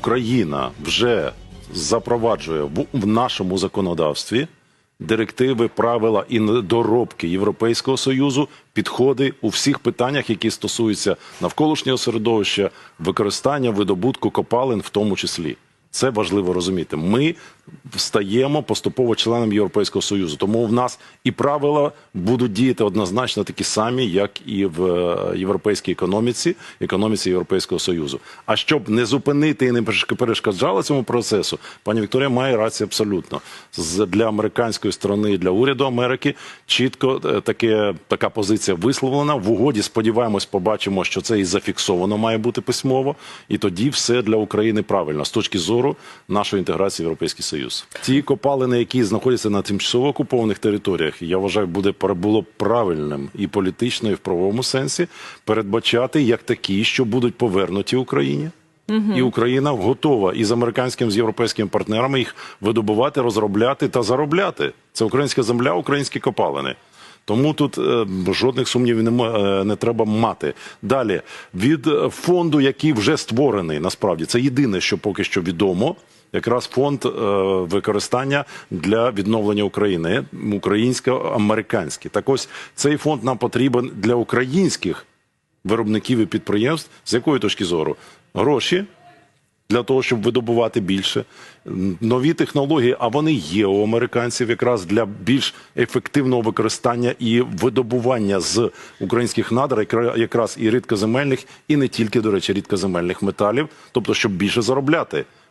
Україна вже запроваджує в, нашому законодавстві директиви, правила і доробки Європейського союзу, підходи у всіх питаннях, які стосуються навколишнього середовища, використання видобутку копалин, в тому числі. Це важливо розуміти. Ми стаємо поступово членом Європейського союзу, тому в нас і правила будуть діяти однозначно такі самі, як і в е, європейській економіці, економіці Європейського союзу. А щоб не зупинити і не перешк- перешкоджали цьому процесу, пані Вікторія має рацію абсолютно. Для американської сторони і для уряду Америки чітко е, таке така позиція висловлена. В угоді сподіваємось, побачимо, що це і зафіксовано має бути письмово, і тоді все для України правильно з точки зору нашої інтеграції в Європейський Союз. Ті копалини, які знаходяться на тимчасово окупованих територіях, я вважаю, буде було правильним і політично, і в правовому сенсі передбачати як такі, що будуть повернуті Україні. І Україна готова із американським з європейськими партнерами їх видобувати, розробляти та заробляти. Це українська земля, українські копалини. Тому тут е, жодних сумнівів не, е, не треба мати. Далі від фонду, який вже створений, насправді це єдине, що поки що відомо. Якраз фонд е, використання для відновлення України, українсько-американський. Так ось цей фонд нам потрібен для українських виробників і підприємств. З якої точки зору? Гроші для того, щоб видобувати більше. Нові технології, а вони є у американців якраз для більш ефективного використання і видобування з українських надр, якра- якраз і рідкоземельних, і не тільки, до речі, рідкоземельних металів, тобто, щоб більше заробляти.